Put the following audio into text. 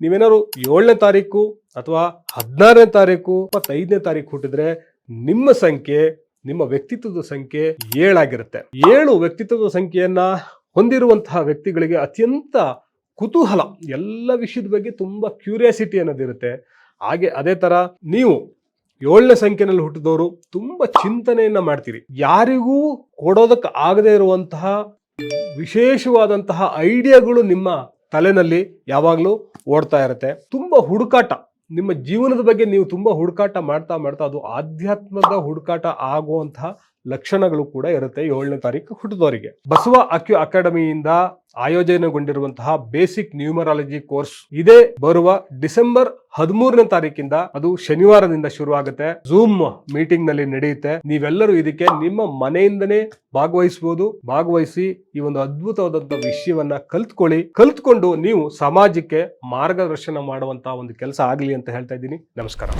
ನೀವೇನಾದ್ರು ಏಳನೇ ತಾರೀಕು ಅಥವಾ ಹದಿನಾರನೇ ತಾರೀಕು, ಇಪ್ಪತ್ತೈದನೇ ತಾರೀಕು ಹುಟ್ಟಿದ್ರೆ ನಿಮ್ಮ ಸಂಖ್ಯೆ, ನಿಮ್ಮ ವ್ಯಕ್ತಿತ್ವದ ಸಂಖ್ಯೆ ಏಳಾಗಿರುತ್ತೆ ಏಳು ವ್ಯಕ್ತಿತ್ವದ ಸಂಖ್ಯೆಯನ್ನ ಹೊಂದಿರುವಂತಹ ವ್ಯಕ್ತಿಗಳಿಗೆ ಅತ್ಯಂತ ಕುತೂಹಲ, ಎಲ್ಲ ವಿಷಯದ ಬಗ್ಗೆ ತುಂಬಾ ಕ್ಯೂರಿಯಾಸಿಟಿ ಅನ್ನೋದಿರುತ್ತೆ ಹಾಗೆ ಅದೇ ತರ ನೀವು ಏಳನೇ ಸಂಖ್ಯೆನಲ್ಲಿ ಹುಟ್ಟಿದವರು ತುಂಬಾ ಚಿಂತನೆಯನ್ನ ಮಾಡ್ತೀರಿ. ಯಾರಿಗೂ ಕೊಡೋದಕ್ಕೆ ಆಗದೆ ಇರುವಂತಹ ವಿಶೇಷವಾದಂತಹ ಐಡಿಯಾಗಳು ನಿಮ್ಮ ತಲೆನಲ್ಲಿ ಯಾವಾಗಲೂ ಓಡ್ತಾ ಇರುತ್ತೆ. ತುಂಬ ಹುಡುಕಾಟ. ನಿಮ್ಮ ಜೀವನದ ಬಗ್ಗೆ ನೀವು ತುಂಬ ಹುಡುಕಾಟ ಮಾಡ್ತಾ ಮಾಡ್ತಾ ಅದು ಆಧ್ಯಾತ್ಮದ ಹುಡುಕಾಟ ಆಗುವಂತಹ ಲಕ್ಷಣಗಳು ಕೂಡ ಇರುತ್ತೆ ಏಳನೇ ತಾರೀಕು ಹುಟ್ಟಿದವರಿಗೆ. ಬಸವ ಅಕ್ಯು ಅಕಾಡೆಮಿಯಿಂದ ಆಯೋಜನೆಗೊಂಡಿರುವಂತಹ ಬೇಸಿಕ್ ನ್ಯೂಮರಾಲಜಿ ಕೋರ್ಸ್ ಇದೇ. ಬರುವ ಡಿಸೆಂಬರ್ ಹದಿಮೂರನೇ ತಾರೀಕಿಂದ ಅದು ಶನಿವಾರದಿಂದ ಶುರು ಆಗುತ್ತೆ ಝೂಮ್ ಮೀಟಿಂಗ್ನಲ್ಲಿ ನಡೆಯುತ್ತೆ. ನೀವೆಲ್ಲರೂ ಇದಕ್ಕೆ ನಿಮ್ಮ ಮನೆಯಿಂದನೇ ಭಾಗವಹಿಸಬಹುದು ಭಾಗವಹಿಸಿ ಈ ಒಂದು ಅದ್ಭುತವಾದಂತಹ ವಿಷಯವನ್ನ ಕಲ್ತ್ಕೊಳ್ಳಿ. ಕಲ್ತ್ಕೊಂಡು ನೀವು ಸಮಾಜಕ್ಕೆ ಮಾರ್ಗದರ್ಶನ ಮಾಡುವಂತಹ ಒಂದು ಕೆಲಸ ಆಗಲಿ ಅಂತ ಹೇಳ್ತಾ ಇದ್ದೀನಿ. ನಮಸ್ಕಾರ.